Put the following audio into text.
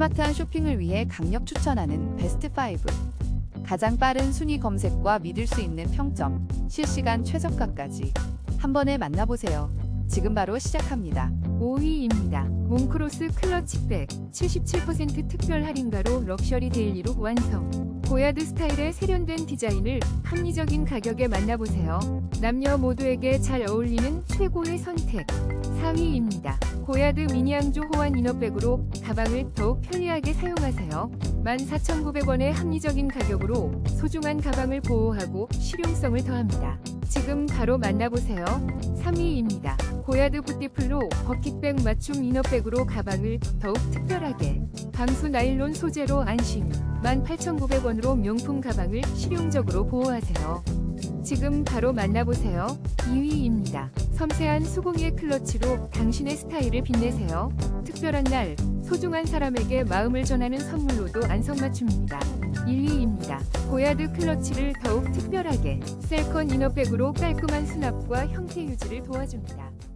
스마트한 쇼핑을 위해 강력 추천하는 베스트 5. 가장 빠른 순위 검색과 믿을 수 있는 평점, 실시간 최저가까지 한 번에 만나보세요. 지금 바로 시작합니다. 5위입니다. 몽크로스 클러치백 77% 특별 할인가로 럭셔리 데일리로 완성. 고야드 스타일의 세련된 디자인을 합리적인 가격에 만나보세요. 남녀 모두에게 잘 어울리는 최고의 선택. 4위입니다. 고야드 미니앙조 호환 이너백으로 가방을 더욱 편리하게 사용하세요. 14,900원의 합리적인 가격으로 소중한 가방을 보호하고 실용성을 더합니다. 지금 바로 만나보세요. 3위입니다. 고야드 부티플로 버킷백 맞춤 이너백으로 가방을 더욱 특별하게 방수 나일론 소재로 안심 18,900원으로 명품 가방을 실용적으로 보호하세요. 지금 바로 만나보세요. 2위입니다. 섬세한 수공예 클러치로 당신의 스타일을 빛내세요. 특별한 날 소중한 사람에게 마음을 전하는 선물로도 안성맞춤입니다. 1위입니다. 고야드 클러치를 더욱 특별하게 셀컨 이너백으로 깔끔한 수납과 형태 유지를 도와줍니다.